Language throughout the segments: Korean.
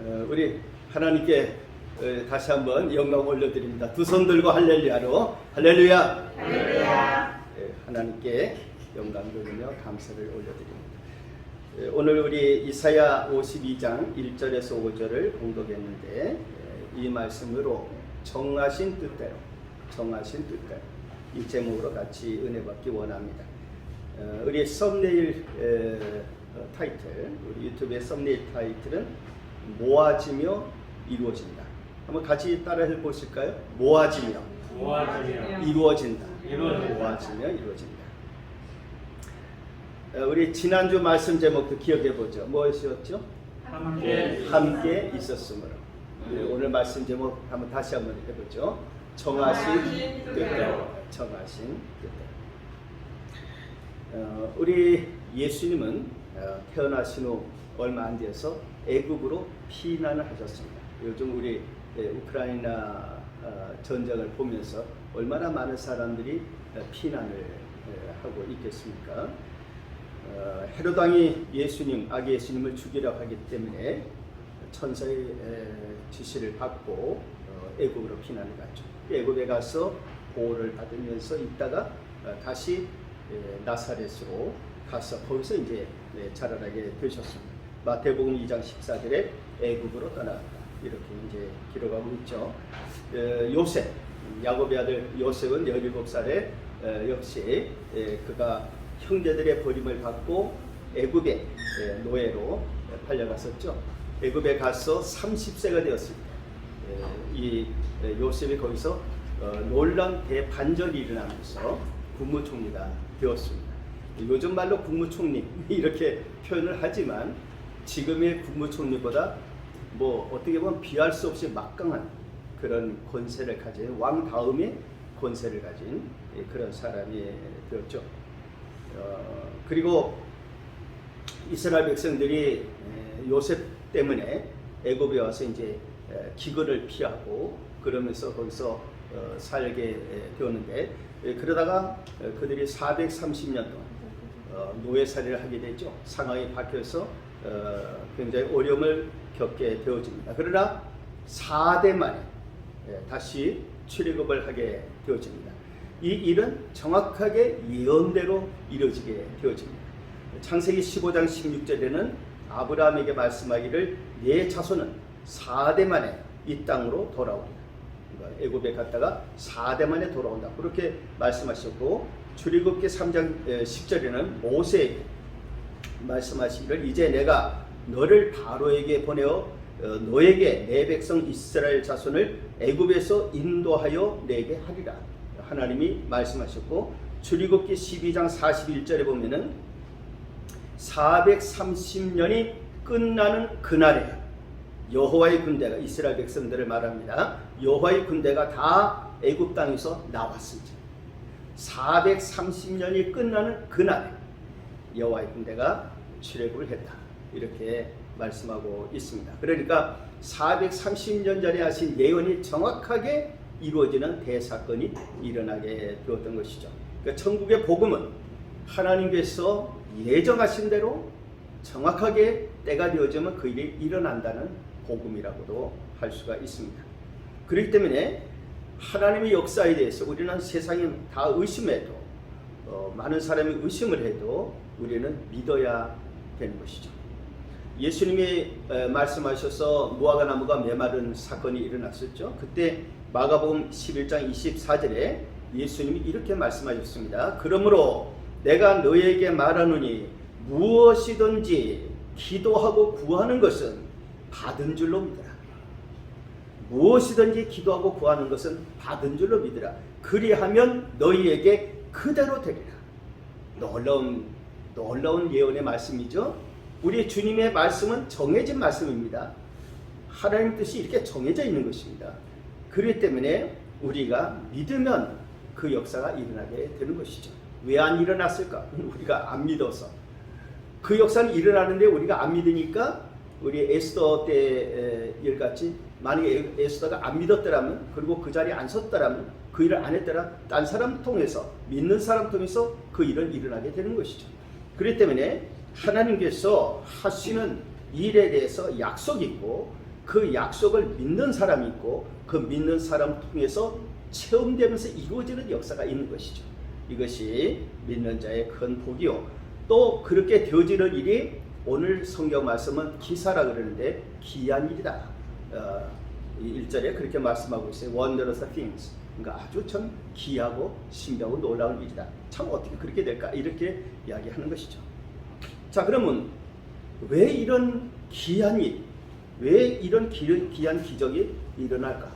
어, 우리 하나님께 어, 다시 한번 영광 올려드립니다. 두 손 들고 할렐루야로 할렐루야. 예, 하나님께 영광 돌리며 감사를 올려드립니다. 예, 오늘 우리 이사야 52장 1절에서 5절을 공독했는데 예, 이 말씀으로 정하신 뜻대로 정하신 뜻대로 이 제목으로 같이 은혜 받기 원합니다. 어, 우리 썸네일 타이틀 우리 유튜브의 썸네일 타이틀은 모아지며 이루어진다. 한번 같이 따라 해 보실까요? 모아지며 모아지며 이루어진다. 이루어진다. 모아지며 이루어진다. 어, 우리 지난주 말씀 제목도 기억해 보죠. 무엇이었죠? 함께 함께 있었으므로. 네, 오늘 말씀 제목 한번 다시 한번 해보죠. 정하신 뜻대로. 정하신 뜻대로. 어, 우리 예수님은 어, 태어나신 후 얼마 안 돼서 애굽으로 피난을 하셨습니다. 요즘 우리 예, 우크라이나 어, 전쟁을 보면서 얼마나 많은 사람들이 어, 피난을 예, 하고 있겠습니까? 어, 헤롯 왕이 예수님 아기 예수님을 죽이려고 하기 때문에 천사의 에, 지시를 받고 어, 애굽으로 피난을 갔죠. 애굽에 가서 보호를 받으면서 있다가 어, 다시 에, 나사렛으로 가서 거기서 이제 네, 자라나게 되셨습니다. 마태복음 2장 14절에 애굽으로 떠나갔다 이렇게 이제 기록하고 있죠. 에, 요셉 야곱의 아들 요셉은 17살에 에, 역시 에, 그가 형제들의 버림을 받고 애굽의 에, 노예로 팔려갔었죠. 애굽에 가서 30세가 되었습니다. 에, 이 에, 요셉이 거기서 어, 놀란 대반전이 일어나면서 국무총리가 되었습니다. 요즘 말로 국무총리 이렇게 표현을 하지만 지금의 국무총리보다 뭐 어떻게 보면 비할 수 없이 막강한 그런 권세를 가진 왕 다음에 권세를 가진 예, 그런 사람이 되었죠. 어, 그리고 이스라엘 백성들이 에, 요셉 때문에 애굽에 와서 이제 에, 기근을 피하고 그러면서 거기서 어, 살게 에, 되었는데 에, 그러다가 에, 그들이 430년 동안 어, 노예살이를 하게 되죠. 상황이 바뀌어서 어, 굉장히 어려움을 겪게 되어집니다. 그러나 4대 만에 예, 다시 출애굽을 하게 되어집니다. 이 일은 정확하게 예언대로 이루어지게 되어집니다. 창세기 15장 16절에는 아브라함에게 말씀하기를 내 자손은 4대 만에 이 땅으로 돌아온다. 그러니까 애굽에 갔다가 4대 만에 돌아온다. 그렇게 말씀하셨고 출애굽기 3장 10절에는 모세에게 말씀하시기를 이제 내가 너를 바로에게 보내어 어, 너에게 내 백성 이스라엘 자손을 애굽에서 인도하여 내게 하리라. 하나님이 말씀하셨고 출애굽기 12장 41절에 보면은 430년이 끝나는 그날에 여호와의 군대가 이스라엘 백성들을 말합니다. 여호와의 군대가 다 애굽 땅에서 나왔습니다. 430년이 끝나는 그날에 여호와의 군대가 출애굽을 했다. 이렇게 말씀하고 있습니다. 그러니까 430년 전에 하신 예언이 정확하게 이루어지는 대사건이 일어나게 되었던 것이죠. 그러니까 천국의 복음은 하나님께서 예정하신 대로 정확하게 때가 되어지면 그 일이 일어난다는 복음이라고도 할 수가 있습니다. 그렇기 때문에 하나님의 역사에 대해서 우리는 세상이 다 의심해도 어, 많은 사람이 의심을 해도 우리는 믿어야 되는 것이죠. 예수님이 에, 말씀하셔서 무화과 나무가 메마른 사건이 일어났었죠. 그때 마가복음 11장 24절에 예수님이 이렇게 말씀하셨습니다. 그러므로 내가 너에게 말하노니 무엇이든지 기도하고 구하는 것은 받은 줄로 믿으라. 무엇이든지 기도하고 구하는 것은 받은 줄로 믿으라. 그리하면 너희에게 그대로 되리라. 놀라운 놀라운 예언의 말씀이죠. 우리 주님의 말씀은 정해진 말씀입니다. 하나님 뜻이 이렇게 정해져 있는 것입니다. 그렇기 때문에 우리가 믿으면 그 역사가 일어나게 되는 것이죠. 왜 안 일어났을까? 우리가 안 믿어서. 그 역사는 일어나는데 우리가 안 믿으니까 우리 에스더 때 일같이 만약에 에스더가 안 믿었더라면 그리고 그 자리에 안 섰더라면 그 일을 안 했더라 딴 사람 통해서 믿는 사람 통해서 그 일은 일어나게 되는 것이죠. 그렇기 때문에 하나님께서 하시는 일에 대해서 약속이 있고 그 약속을 믿는 사람이 있고 그 믿는 사람 통해서 체험되면서 이루어지는 역사가 있는 것이죠. 이것이 믿는 자의 큰 복이요. 또 그렇게 되어지는 일이 오늘 성경 말씀은 기사라 그러는데 귀한 일이다. 어, 이 1절에 그렇게 말씀하고 있어요. Wondrous things. 그러니까 아주 참 귀하고 신비하고 놀라운 일이다. 참 어떻게 그렇게 될까? 이렇게 이야기하는 것이죠. 자, 그러면 왜 이런 귀한 일, 왜 이런 기- 귀한 기적이 일어날까?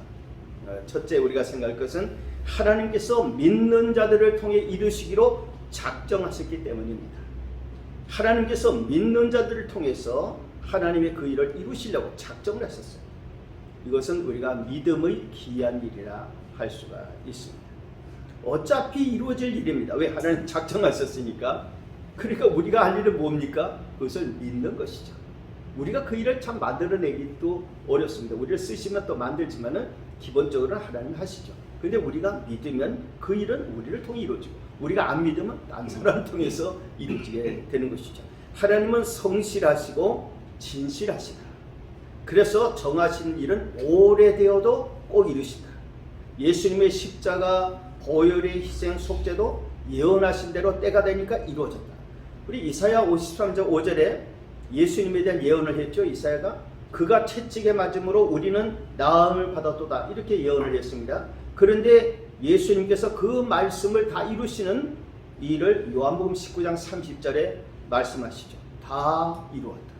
어, 첫째 우리가 생각할 것은 하나님께서 믿는 자들을 통해 이루시기로 작정하셨기 때문입니다. 하나님께서 믿는 자들을 통해서 하나님의 그 일을 이루시려고 작정을 하셨어요. 이것은 우리가 믿음의 귀한 일이라 할 수가 있습니다. 어차피 이루어질 일입니다. 왜 하나님 작정하셨으니까. 그러니까 우리가 할 일은 뭡니까? 그것을 믿는 것이죠. 우리가 그 일을 참 만들어내기도 어렵습니다. 우리를 쓰시면 또 만들지만은 기본적으로 하나님 하시죠. 근데 우리가 믿으면 그 일은 우리를 통해 이루어지고 우리가 안 믿으면 딴 사람을 통해서 이루어지게 되는 것이죠. 하나님은 성실하시고 진실하시다. 그래서 정하신 일은 오래되어도 꼭 이루신다. 예수님의 십자가 보혈의 희생 속죄도 예언하신 대로 때가 되니까 이루어졌다. 우리 이사야 53장 5절에 예수님에 대한 예언을 했죠. 이사야가 그가 채찍에 맞음으로 우리는 나음을 받았도다. 이렇게 예언을 했습니다. 그런데 예수님께서 그 말씀을 다 이루시는 일을 요한복음 19장 30절에 말씀하시죠. 다 이루었다.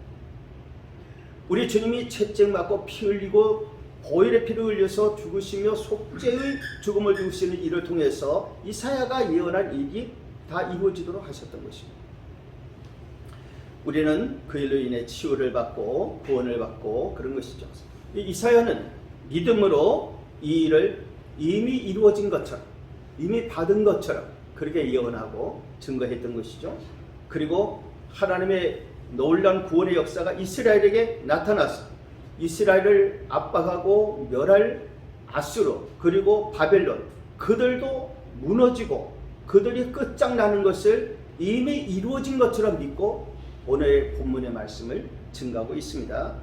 우리 주님이 채찍 맞고 피 흘리고 보혈의 피를 흘려서 죽으시며 속죄의 죽음을 죽으시는 일을 통해서 이사야가 예언한 일이 다 이루어지도록 하셨던 것입니다. 우리는 그 일로 인해 치유를 받고 구원을 받고 그런 것이죠. 이 이사야는 믿음으로 이 일을 이미 이루어진 것처럼 이미 받은 것처럼 그렇게 예언하고 증거했던 것이죠. 그리고 하나님의 놀란 구원의 역사가 이스라엘에게 나타나서 이스라엘을 압박하고 멸할 아수르 그리고 바벨론 그들도 무너지고 그들이 끝장나는 것을 이미 이루어진 것처럼 믿고 오늘 본문의 말씀을 증가하고 있습니다.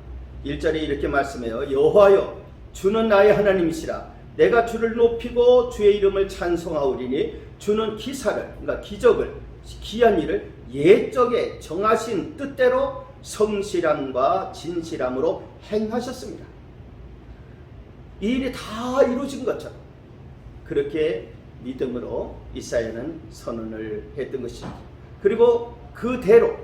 1절에 이렇게 말씀해요. 여호와여 주는 나의 하나님이시라 내가 주를 높이고 주의 이름을 찬송하오리니 주는 기사를 그러니까 기적을 귀한 일을 예적에 정하신 뜻대로 성실함과 진실함으로 행하셨습니다. 이 일이 다 이루어진 것처럼 그렇게 믿음으로 이사야는 선언을 했던 것입니다. 그리고 그대로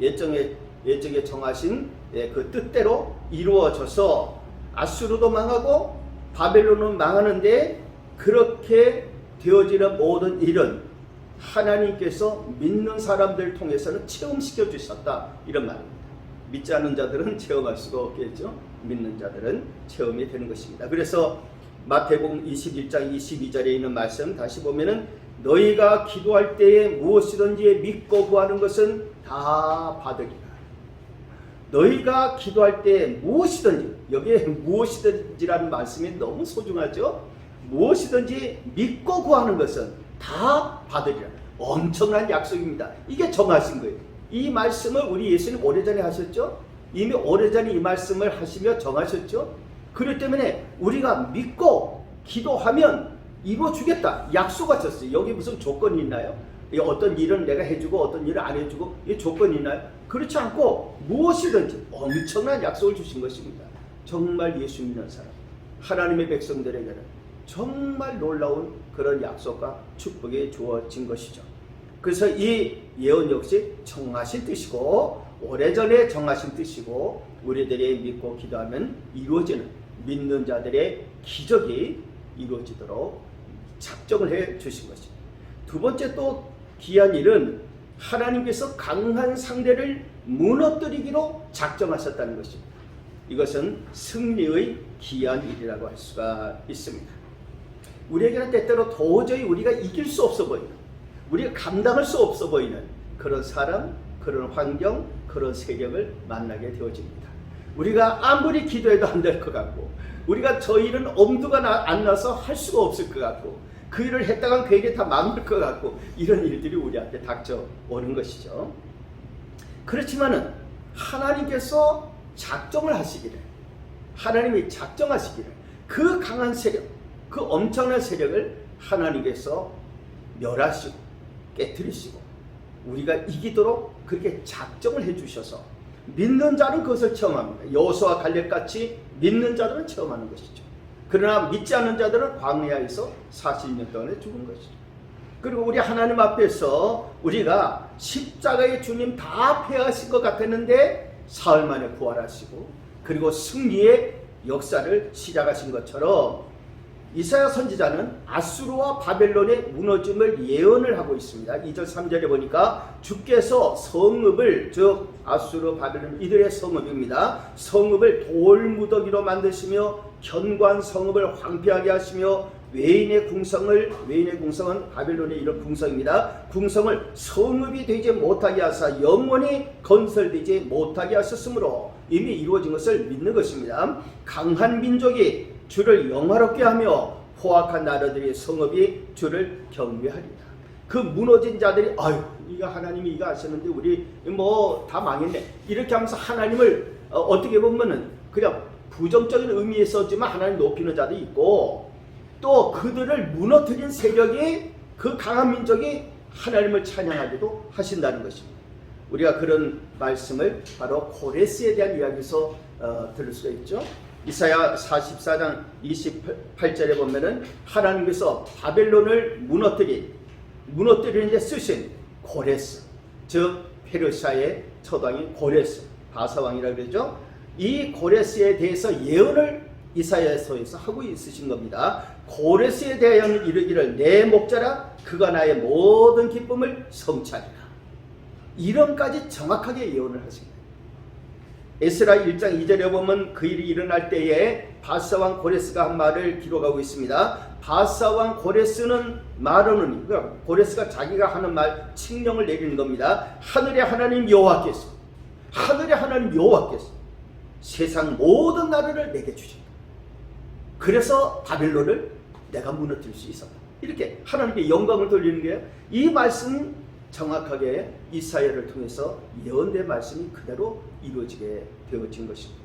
예정에 예정에 정하신 예, 그 뜻대로 이루어져서 아수르도 망하고 바벨론은 망하는데 그렇게 되어지는 모든 일은 하나님께서 믿는 사람들 통해서는 체험시켜 주셨다 이런 말입니다. 믿지 않는 자들은 체험할 수가 없겠죠. 믿는 자들은 체험이 되는 것입니다. 그래서 마태복음 21장 22절에 있는 말씀 다시 보면은 너희가 기도할 때에 무엇이든지 믿고 구하는 것은 다 받으리라. 너희가 기도할 때 무엇이든지 여기에 무엇이든지라는 말씀이 너무 소중하죠. 무엇이든지 믿고 구하는 것은 다 받으리라. 엄청난 약속입니다. 이게 정하신 거예요. 이 말씀을 우리 예수님 오래전에 하셨죠? 이미 오래전에 이 말씀을 하시며 정하셨죠? 그렇기 때문에 우리가 믿고 기도하면 이루어주겠다. 약속하셨어요. 여기 무슨 조건이 있나요? 이 어떤 일은 내가 해주고 어떤 일을 안 해주고 이 조건이 있나요? 그렇지 않고 무엇이든지 엄청난 약속을 주신 것입니다. 정말 예수 믿는 사람, 하나님의 백성들에게는 정말 놀라운 그런 약속과 축복이 주어진 것이죠. 그래서 이 예언 역시 정하신 뜻이고 오래전에 정하신 뜻이고 우리들이 믿고 기도하면 이루어지는 믿는 자들의 기적이 이루어지도록 작정을 해 주신 것입니다. 두 번째 또 귀한 일은 하나님께서 강한 상대를 무너뜨리기로 작정하셨다는 것입니다. 이것은 승리의 귀한 일이라고 할 수가 있습니다. 우리에게는 때때로 도저히 우리가 이길 수 없어 보이는, 우리가 감당할 수 없어 보이는 그런 사람, 그런 환경, 그런 세력을 만나게 되어집니다. 우리가 아무리 기도해도 안 될 것 같고, 우리가 저 일은 엄두가 나, 안 나서 할 수가 없을 것 같고, 그 일을 했다간 괜히 다 망할 것 같고, 이런 일들이 우리한테 닥쳐오는 것이죠. 그렇지만은 하나님께서 작정을 하시기를 하나님이 작정하시기를 그 강한 세력, 그 엄청난 세력을 하나님께서 멸하시고 깨뜨리시고 우리가 이기도록 그렇게 작정을 해주셔서 믿는 자는 그것을 체험합니다. 여호수아 갈렙같이 믿는 자들은 체험하는 것이죠. 그러나 믿지 않는 자들은 광야에서 40년 동안에 죽은 것이죠. 그리고 우리 하나님 앞에서 우리가 십자가의 주님 다 패하신 것 같았는데 사흘 만에 부활하시고 그리고 승리의 역사를 시작하신 것처럼 이사야 선지자는 아수르와 바벨론의 무너짐을 예언을 하고 있습니다. 2절 3절에 보니까 주께서 성읍을 즉 아수르 바벨론 이들의 성읍입니다. 성읍을 돌무더기로 만드시며 견고한 성읍을 황폐하게 하시며 외인의 궁성을 외인의 궁성은 바벨론의 이런 궁성입니다. 궁성을 성읍이 되지 못하게 하사 영원히 건설되지 못하게 하셨으므로 이미 이루어진 것을 믿는 것입니다. 강한 민족이 주를 영화롭게 하며 포악한 나라들의 성읍이 주를 경외하리라. 그 무너진 자들이 아유 이거 하나님이 이거 하셨는데 우리 뭐 다 망했네 이렇게 하면서 하나님을 어, 어떻게 보면은 그냥 부정적인 의미에 썼지만 하나님 높이는 자도 있고 또 그들을 무너뜨린 세력이 그 강한 민족이 하나님을 찬양하기도 하신다는 것입니다. 우리가 그런 말씀을 바로 고레스에 대한 이야기에서 어, 들을 수가 있죠. 이사야 44장 28절에 보면은 하나님께서 바벨론을 무너뜨린 무너뜨리는데 쓰신 고레스 즉 페르시아의 초당인 고레스 바사왕이라 그러죠. 이 고레스에 대해서 예언을 이사야서에서 하고 있으신 겁니다. 고레스에 대하여는 이르기를 내 목자라 그가 나의 모든 기쁨을 성취하리라. 이런까지 정확하게 예언을 하십니다. 에스라 1장 2절에 보면 그 일이 일어날 때에 바사왕 고레스가 한 말을 기록하고 있습니다. 바사왕 고레스는 말하는 그러니까 고레스가 자기가 하는 말 칙령을 내리는 겁니다. 하늘의 하나님 여호와께서 하늘의 하나님 여호와께서 세상 모든 나라를 내게 주신다. 그래서 바벨론을 내가 무너뜨릴 수 있었다. 이렇게 하나님께 영광을 돌리는 게이 말씀 정확하게 이사야를 통해서 예언된 말씀이 그대로 이루어지게 되어진 것입니다.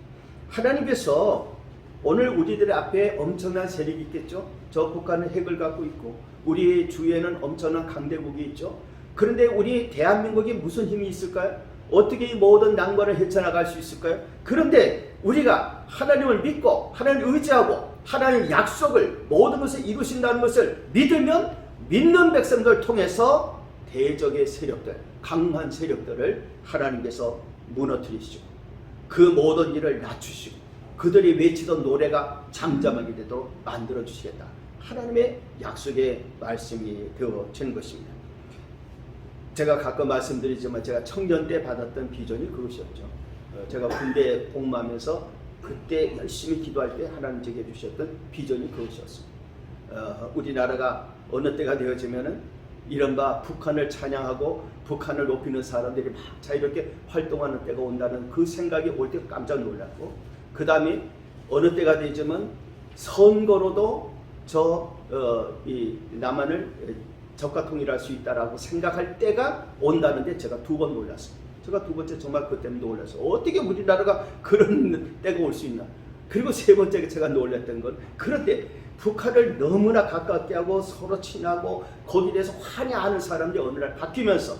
하나님께서 오늘 우리들 앞에 엄청난 세력이 있겠죠. 저 북한은 핵을 갖고 있고 우리 주위에는 엄청난 강대국이 있죠. 그런데 우리 대한민국이 무슨 힘이 있을까요? 어떻게 이 모든 난관을 헤쳐나갈 수 있을까요? 그런데 우리가 하나님을 믿고 하나님을 의지하고 하나님 약속을 모든 것을 이루신다는 것을 믿으면 믿는 백성들 통해서 대적의 세력들, 강한 세력들을 하나님께서 무너뜨리시고 그 모든 일을 낮추시고 그들이 외치던 노래가 잠잠하게 되도록 만들어 주시겠다. 하나님의 약속의 말씀이 되어진 것입니다. 제가 가끔 말씀드리지만 제가 청년 때 받았던 비전이 그것이었죠. 어, 제가 군대 복무하면서 그때 열심히 기도할 때 하나님 제게 주셨던 비전이 그것이었습니다. 어, 우리나라가 어느 때가 되어지면은 이른바 북한을 찬양하고 북한을 높이는 사람들이 막 자유롭게 활동하는 때가 온다는 그 생각이 올 때 깜짝 놀랐고 그 다음에 어느 때가 되지만 선거로도 저이 남한을 적과 통일할 수 있다라고 생각할 때가 온다는데 제가 두 번 놀랐습니다. 제가 두 번째 정말 그 때문에 놀랐어요. 어떻게 우리나라가 그런 때가 올 수 있나? 그리고 세 번째 제가 놀랐던 건 그런데 북한을 너무나 가깝게 하고 서로 친하고 거기에 대해서 환희하는 사람들이 어느 날 바뀌면서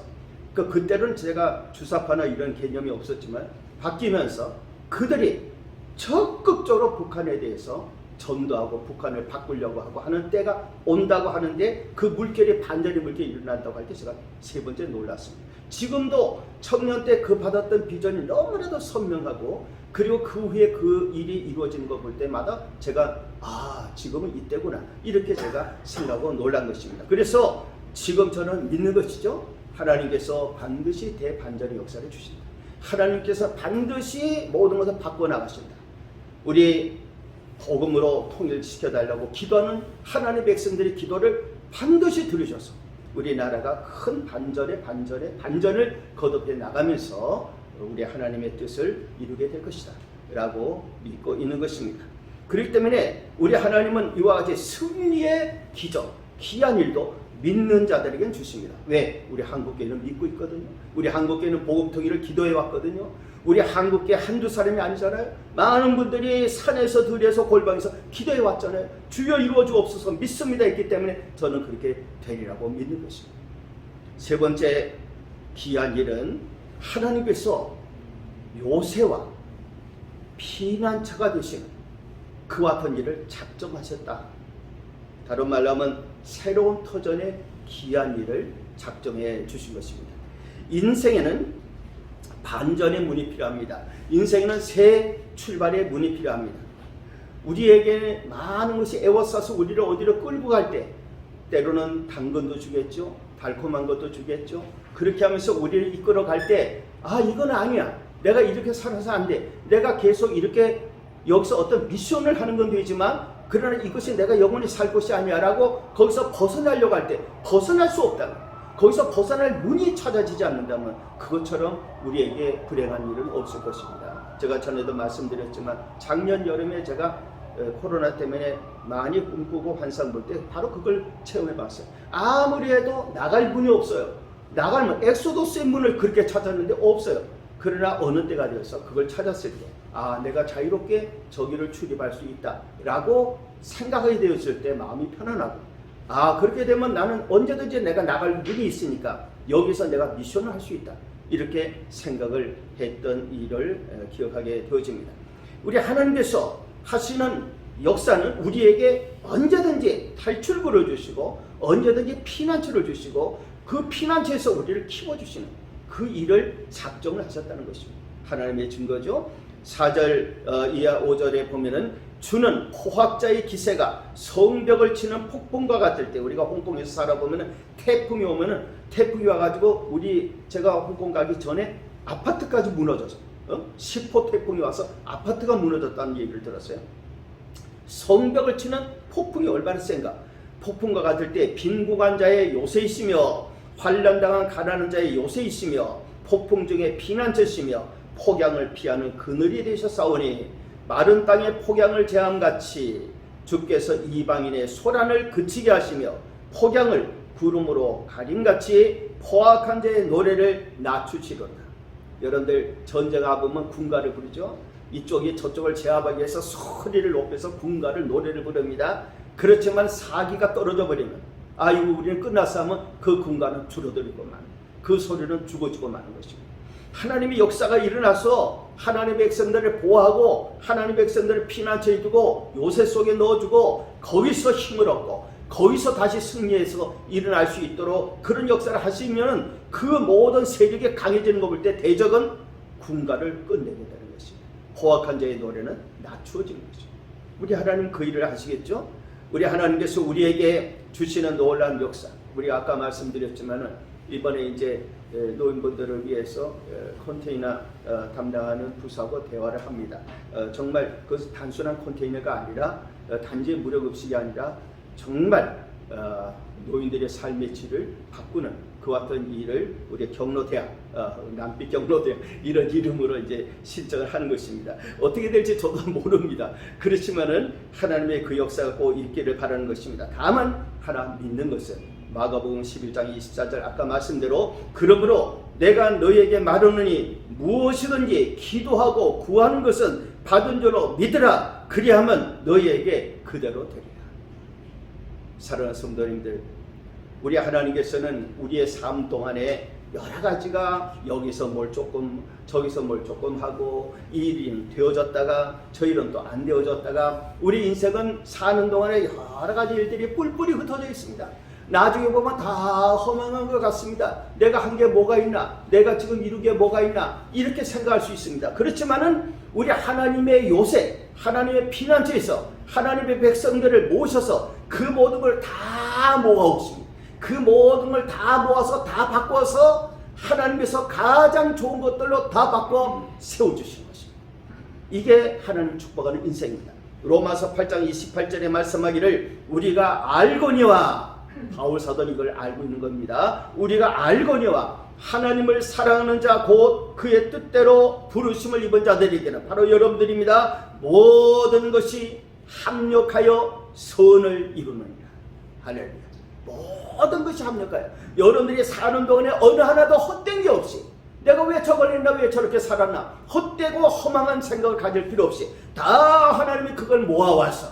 그 그때는 제가 주사파나 이런 개념이 없었지만 바뀌면서 그들이 적극적으로 북한에 대해서 전도하고 북한을 바꾸려고 하고 하는 때가 온다고 하는데 그 물결이 반전의 물결이 일어난다고 할 때 제가 세 번째 놀랐습니다. 지금도 청년 때 그 받았던 비전이 너무나도 선명하고 그리고 그 후에 그 일이 이루어지는 거볼 때마다 제가 아 지금은 이때구나 이렇게 제가 생각하고 놀란 것입니다. 그래서 지금 저는 믿는 것이죠. 하나님께서 반드시 대반전의 역사를 주신다. 하나님께서 반드시 모든 것을 바꿔 나가신다. 우리 복음으로 통일시켜 달라고 기도하는 하나님의 백성들의 기도를 반드시 들으셔서 우리나라가 큰 반전의 반전의 반전을 거듭해 나가면서 우리 하나님의 뜻을 이루게 될 것이다. 라고 믿고 있는 것입니다. 그렇기 때문에 우리 하나님은 이와 같이 승리의 기적, 귀한 일도 믿는 자들에겐 주십니다. 왜? 우리 한국교회는 믿고 있거든요. 우리 한국교회는 복음통일을 기도해 왔거든요. 우리 한국교회 한두 사람이 아니잖아요. 많은 분들이 산에서 들에서 골방에서 기도해 왔잖아요. 주여 이루어 주옵소서 믿습니다 했기 때문에 저는 그렇게 되리라고 믿는 것입니다. 세 번째 귀한 일은 하나님께서 요새와 피난처가 되시는 그와 같은 일을 작정하셨다. 다른 말로 하면 새로운 터전의 귀한 일을 작정해 주신 것입니다. 인생에는 반전의 문이 필요합니다. 인생에는 새 출발의 문이 필요합니다. 우리에게 많은 것이 애워싸서 우리를 어디로 끌고 갈 때 때로는 당근도 주겠죠. 달콤한 것도 주겠죠. 그렇게 하면서 우리를 이끌어 갈 때 아 이건 아니야. 내가 이렇게 살아서 안 돼. 내가 계속 이렇게 여기서 어떤 미션을 하는 건 되지만 그러나 이것이 내가 영원히 살 것이 아니야라고 거기서 벗어나려고 할 때 벗어날 수 없다. 거기서 벗어날 문이 찾아지지 않는다면 그것처럼 우리에게 불행한 일은 없을 것입니다. 제가 전에도 말씀드렸지만 작년 여름에 제가 에, 코로나 때문에 많이 꿈꾸고 환상 볼 때 바로 그걸 체험해 봤어요. 아무리 해도 나갈 문이 없어요. 나갈 문, 엑소도스의 문을 그렇게 찾았는데 없어요. 그러나 어느 때가 되어서 그걸 찾았을 때, 아, 내가 자유롭게 저기를 출입할 수 있다. 라고 생각하게 되었을 때 마음이 편안하고, 아, 그렇게 되면 나는 언제든지 내가 나갈 문이 있으니까 여기서 내가 미션을 할 수 있다. 이렇게 생각을 했던 일을 에, 기억하게 되어집니다. 우리 하나님께서 하시는 역사는 우리에게 언제든지 탈출구를 주시고 언제든지 피난처를 주시고 그 피난처에서 우리를 키워주시는 그 일을 작정을 하셨다는 것입니다. 하나님의 증거죠. 4절 어, 이하 5절에 보면은 주는 포학자의 기세가 성벽을 치는 폭풍과 같을 때 우리가 홍콩에서 살아보면은 태풍이 오면은 태풍이 와가지고 우리 제가 홍콩 가기 전에 아파트까지 무너져서 어? 10호 태풍이 와서 아파트가 무너졌다는 얘기를 들었어요. 성벽을 치는 폭풍이 얼마나 센가? 폭풍과 같을 때 빈고간 자의 요새이시며 환란당한 가난한 자의 요새이시며 폭풍 중에 피난처시며 폭양을 피하는 그늘이 되셨사오니 마른 땅의 폭양을 제함같이 주께서 이방인의 소란을 그치게 하시며 폭양을 구름으로 가림같이 포악한 자의 노래를 낮추시로다. 여러분들 전쟁아 보면 군가를 부르죠. 이쪽이 저쪽을 제압하기 위해서 소리를 높여서 군가를 노래를 부릅니다. 그렇지만 사기가 떨어져 버리면 아이고 우리는 끝났어 하면 그 군가는 줄어들고만 그 소리는 죽어지고 마는 것입니다. 하나님의 역사가 일어나서 하나님의 백성들을 보호하고 하나님의 백성들을 피난처에 두고 요새 속에 넣어주고 거기서 힘을 얻고 거기서 다시 승리해서 일어날 수 있도록 그런 역사를 하시면 그 모든 세력이 강해지는 거볼때 대적은 군가를 끝내게 되는 것입니다. 포악한 자의 노래는 낮추어지는 것입니다. 우리 하나님 그 일을 하시겠죠? 우리 하나님께서 우리에게 주시는 놀라운 역사. 우리 아까 말씀드렸지만은 이번에 이제 에, 노인분들을 위해서 에, 컨테이너 어, 담당하는 부서하고 대화를 합니다. 어, 정말 그것은 단순한 컨테이너가 아니라 어, 단지 무료급식이 아니라 정말 어, 노인들의 삶의 질을 바꾸는 그 같은 일을 우리 경로대학, 어, 남빛 경로대학 이런 이름으로 이제 신청을 하는 것입니다. 어떻게 될지 저도 모릅니다. 그렇지만은 하나님의 그 역사가 꼭 있기를 바라는 것입니다. 다만 하나 믿는 것은 마가복음 11장 24절 아까 말씀대로 그러므로 내가 너희에게 말하느니 무엇이든지 기도하고 구하는 것은 받은 줄로 믿으라 그리하면 너희에게 그대로 되리라. 사랑하는 성도님들, 우리 하나님께서는 우리의 삶 동안에 여러 가지가 여기서 뭘 조금 저기서 뭘 조금 하고 이 일이 되어졌다가 저 일은 또 안 되어졌다가 우리 인생은 사는 동안에 여러 가지 일들이 뿔뿔이 흩어져 있습니다. 나중에 보면 다 허망한 것 같습니다. 내가 한 게 뭐가 있나? 내가 지금 이룬 게 뭐가 있나? 이렇게 생각할 수 있습니다. 그렇지만은 우리 하나님의 요새, 하나님의 피난처에서 하나님의 백성들을 모셔서 그 모든 걸 다 모아오십니다. 그 모든 걸 다 모아서 다 바꿔서 하나님께서 가장 좋은 것들로 다 바꿔 세워주신 것입니다. 이게 하나님 축복하는 인생입니다. 로마서 8장 28절에 말씀하기를 우리가 알거니와 바울 사도는 이걸 알고 있는 겁니다. 우리가 알거니와 하나님을 사랑하는 자 곧 그의 뜻대로 부르심을 입은 자들에게는 바로 여러분들입니다. 모든 것이 합력하여 선을 이루느니라. 할렐루야. 모든 것이 합력하여 여러분들이 사는 동안에 어느 하나도 헛된 게 없이 내가 왜 저걸 했나 왜 저렇게 살았나 헛되고 허망한 생각을 가질 필요 없이 다 하나님이 그걸 모아와서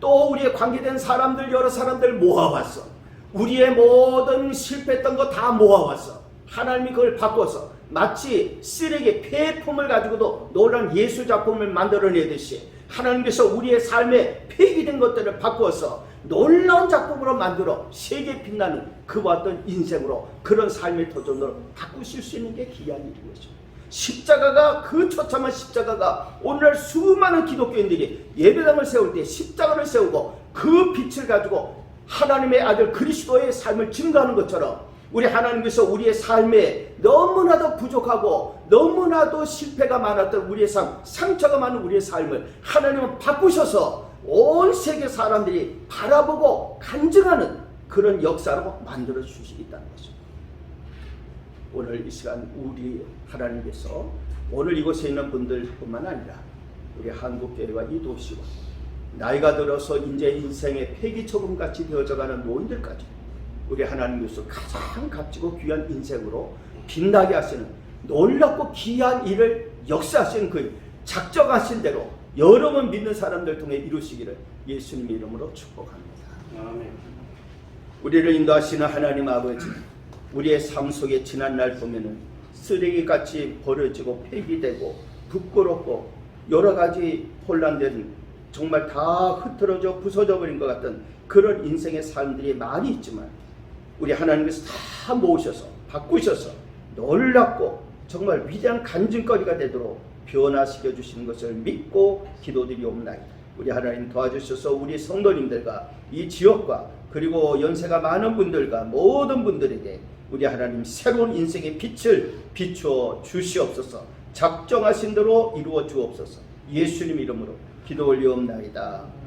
또 우리의 관계된 사람들 여러 사람들 모아왔어 우리의 모든 실패했던 거 다 모아왔어 하나님이 그걸 바꿔서 마치 쓰레기 폐품을 가지고도 놀란 예수 작품을 만들어내듯이 하나님께서 우리의 삶에 폐기된 것들을 바꾸어서 놀라운 작품으로 만들어 세계 빛나는 그와 같은 인생으로 그런 삶의 도전으로 바꾸실 수 있는 게 귀한 일인 것입니다. 십자가가 그 처참한 십자가가 오늘날 수많은 기독교인들이 예배당을 세울 때 십자가를 세우고 그 빛을 가지고 하나님의 아들 그리스도의 삶을 증거하는 것처럼 우리 하나님께서 우리의 삶에 너무나도 부족하고 너무나도 실패가 많았던 우리의 삶, 상처가 많은 우리의 삶을 하나님은 바꾸셔서 온 세계 사람들이 바라보고 간증하는 그런 역사로 만들어 주시겠다는 것입니다. 오늘 이 시간 우리 하나님께서 오늘 이곳에 있는 분들뿐만 아니라 우리 한국 교회와 이 도시와 나이가 들어서 이제 인생의 폐기처분 같이 되어져가는 노인들까지 우리 하나님께서 가장 값지고 귀한 인생으로 빛나게 하시는 놀랍고 귀한 일을 역사하시는 그 작정하신 대로 여러분 믿는 사람들 통해 이루시기를 예수님 이름으로 축복합니다. 아멘. 우리를 인도하시는 하나님 아버지, 우리의 삶 속에 지난 날 보면은 쓰레기같이 버려지고 폐기되고 부끄럽고 여러 가지 혼란된 정말 다 흐트러져 부서져 버린 것 같은 그런 인생의 삶들이 많이 있지만 우리 하나님께서 다 모으셔서 바꾸셔서 놀랍고 정말 위대한 간증거리가 되도록 변화시켜 주시는 것을 믿고 기도드리옵나이다. 우리 하나님 도와주셔서 우리 성도님들과 이 지역과 그리고 연세가 많은 분들과 모든 분들에게 우리 하나님 새로운 인생의 빛을 비추어 주시옵소서. 작정하신 대로 이루어 주옵소서. 예수님 이름으로 기도 올리옵나이다.